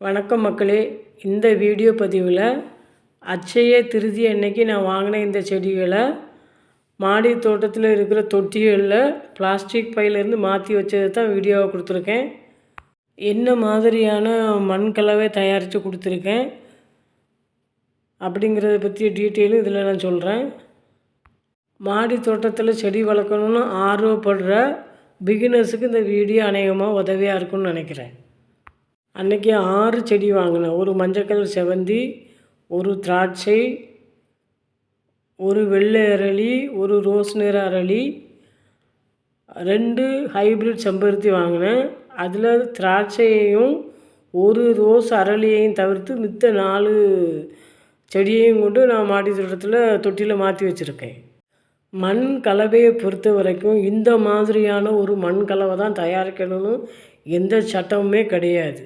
வணக்கம் மக்களே. இந்த வீடியோ பதிவில் அட்சய திருதி அன்னைக்கு நான் வாங்கின இந்த செடிகளை மாடி தோட்டத்தில் இருக்கிற தொட்டிகளில் பிளாஸ்டிக் பையிலேருந்து மாற்றி வச்சது தான் வீடியோவை கொடுத்துருக்கேன். என்ன மாதிரியான மண் கலவை தயாரித்து கொடுத்துருக்கேன் அப்படிங்கிறத பற்றி டீட்டெயிலும் இதில் நான் சொல்கிறேன் மாடி தோட்டத்தில் செடி வளர்க்கணுன்னு ஆர்வப்படுற பிகினர்ஸுக்கு இந்த வீடியோ அநேகமாக உதவியாக இருக்கும்னு நினைக்கிறேன். அன்றைக்கி ஆறு செடி வாங்கினேன். ஒரு மஞ்சள் கலர் செவந்தி ஒரு திராட்சை ஒரு வெள்ளை அரளி ஒரு ரோஸ் நிற அரளி ரெண்டு ஹைப்ரிட் செம்பருத்தி வாங்கினேன். அதில் திராட்சையையும் ஒரு ரோஸ் அரளியையும் தவிர்த்து மித்த நாலு செடியையும் கொண்டு நான் மாடி தோட்டத்தில் தொட்டியில் மாற்றி வச்சுருக்கேன். மண் கலவையை பொறுத்த வரைக்கும் இந்த மாதிரியான ஒரு மண் கலவை தான் தயாரிக்கணும்னு எந்த சட்டமுமே கிடையாது.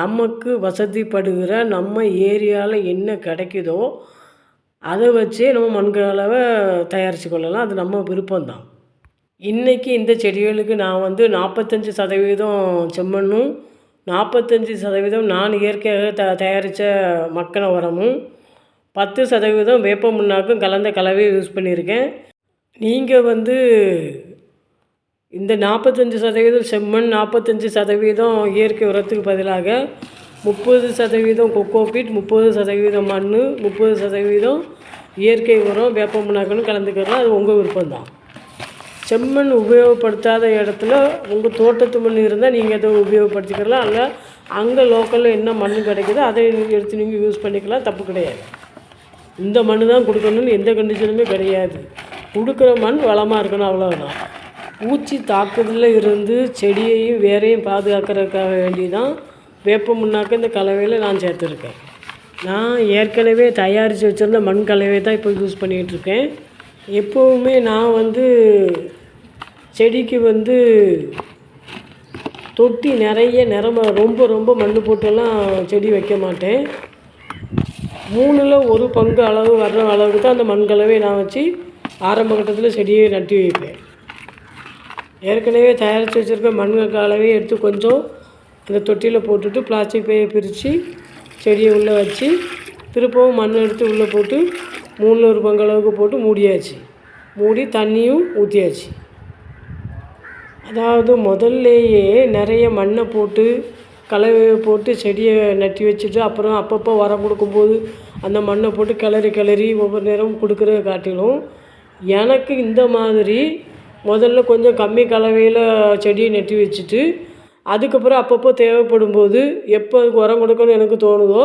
நமக்கு வசதிப்படுகிற நம்ம ஏரியாவில் என்ன கிடைக்குதோ அதை வச்சே நம்ம மண்களவை தயாரித்து கொள்ளலாம். அது நம்ம விருப்பம்தான். இன்றைக்கி இந்த செடிகளுக்கு நான் வந்து நாற்பத்தஞ்சி சதவீதம் செம்மண்ணும் நாற்பத்தஞ்சி சதவீதம் நான் இயற்கையாக த தயாரித்த மக்கின உரமும் பத்து சதவீதம் வேப்ப முன்னாக்கும் கலந்த கலவையை யூஸ் பண்ணியிருக்கேன். நீங்கள் வந்து இந்த நாற்பத்தஞ்சி சதவீதம் செம்மண் நாற்பத்தஞ்சு சதவீதம் இயற்கை உரத்துக்கு பதிலாக முப்பது சதவீதம் கொக்கோபீட் முப்பது சதவீதம் மண் முப்பது சதவீதம் இயற்கை உரம் வேப்ப முன்னாக்கணும் கலந்துக்கிறோம் அது உங்கள் விருப்பம்தான். செம்மண் உபயோகப்படுத்தாத இடத்துல உங்கள் தோட்டத்து மண் இருந்தால் நீங்கள் அதை உபயோகப்படுத்திக்கலாம். அல்ல அங்கே லோக்கலில் என்ன மண் கிடைக்குதோ அதை எடுத்து நீங்கள் யூஸ் பண்ணிக்கலாம். தப்பு கிடையாது. இந்த மண் தான் கொடுக்கணும்னு எந்த கண்டிஷனுமே கிடையாது. கொடுக்குற மண் வளமாக இருக்கணும் அவ்வளோதான் பூச்சி தாக்குதலில் இருந்து செடியையும் வேரையும் பாதுகாக்கிறதுக்காக வேண்டி தான் வேப்ப முன்னாக்க இந்த கலவையில் நான் சேர்த்துருக்கேன். நான் ஏற்கனவே தயாரித்து வச்சுருந்த மண் கலவையை தான் இப்போ யூஸ் பண்ணிகிட்ருக்கேன் எப்போவுமே நான் வந்து செடிக்கு வந்து தொட்டி நிறைய நிறம ரொம்ப ரொம்ப மண் போட்டெல்லாம் செடி வைக்க மாட்டேன். மூணில் ஒரு பங்கு அளவு வர்ற அளவுக்கு தான் அந்த மண் கலவையை நான் வச்சு ஆரம்ப கட்டத்தில் செடியை நட்டி வைப்பேன். ஏற்கனவே தயாரித்து வச்சுருக்க மண்ணுக்கு அளவே எடுத்து கொஞ்சம் அந்த தொட்டியில் போட்டுட்டு பிளாஸ்டிக் பையை பிரித்து செடியை உள்ளே வச்சு திருப்பவும் மண் எடுத்து உள்ளே போட்டு மூணில் ஒரு பங்களவுக்கு போட்டு மூடியாச்சு. மூடி தண்ணியும் ஊற்றியாச்சு அதாவது முதல்லையே நிறைய மண்ணை போட்டு கலவையை போட்டு செடியை நட்டி வச்சுட்டு அப்புறம் அப்பப்போ உரம் கொடுக்கும்போது அந்த மண்ணை போட்டு கிளறி கிளறி ஒவ்வொரு நேரமும் கொடுக்குறத காட்டிலும் எனக்கு இந்த மாதிரி முதல்ல கொஞ்சம் கம்மி கலவையில் செடியை நெட்டி வச்சுட்டு அதுக்கப்புறம் அப்பப்போ தேவைப்படும் போது எப்போ அதுக்கு உரம் கொடுக்கணும்னு எனக்கு தோணுதோ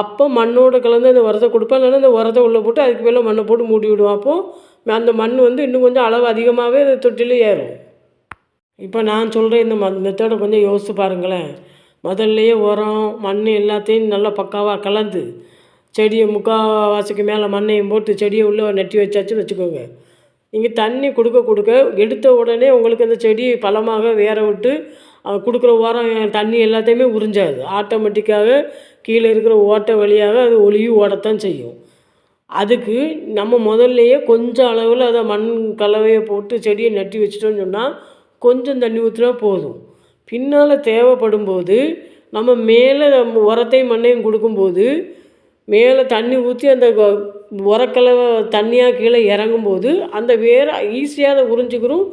அப்போ மண்ணோடு கலந்து அந்த உரத்தை கொடுப்பேன். இல்லைன்னா அந்த உரத்தை உள்ளே போட்டு அதுக்கு மேலே மண்ணை போட்டு மூடி விடுவோம் அப்போது அந்த மண் வந்து இன்னும் கொஞ்சம் அளவு அதிகமாகவே அந்த தொட்டியில் ஏறும். இப்போ நான் சொல்கிற இந்த ம மெத்தடை கொஞ்சம் யோசித்து பாருங்களேன். முதல்லையே உரம் மண் எல்லாத்தையும் நல்லா பக்காவாக கலந்து செடியை முக்கால்வாசிக்கு மேலே மண்ணையும் போட்டு செடியை உள்ளே நட்டி வச்சாச்சுன்னு வச்சுக்கோங்க. நீங்கள் தண்ணி கொடுக்க கொடுக்க எடுத்த உடனே உங்களுக்கு அந்த செடி பலமாக வேற விட்டு கொடுக்குற உரம் தண்ணி எல்லாத்தையுமே உறிஞ்சாது. ஆட்டோமேட்டிக்காக கீழே இருக்கிற ஓட்டை வழியாக அது ஒளியும் ஓடத்தான் செய்யும். அதுக்கு நம்ம முதல்லையே கொஞ்சம் அளவில் அதை மண் கலவையை போட்டு செடியை நட்டி வச்சிட்டோம்னு சொன்னால் கொஞ்சம் தண்ணி ஊற்றினா போதும். பின்னால் தேவைப்படும் போது நம்ம மேலே உரத்தையும் மண்ணையும் கொடுக்கும்போது மேலே தண்ணி ஊற்றி அந்த உரக்கலவை தண்ணியாக கீழே இறங்கும்போது அந்த வேர் ஈஸியாக அதை உறிஞ்சிக்கிறோம்.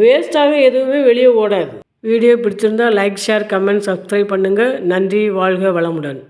வேஸ்ட்டாக எதுவுமே வெளியே ஓடாது. வீடியோ பிடிச்சிருந்தால் லைக் ஷேர் கமெண்ட் சப்ஸ்கிரைப் பண்ணுங்கள் நன்றி வாழ்க வளமுடன்.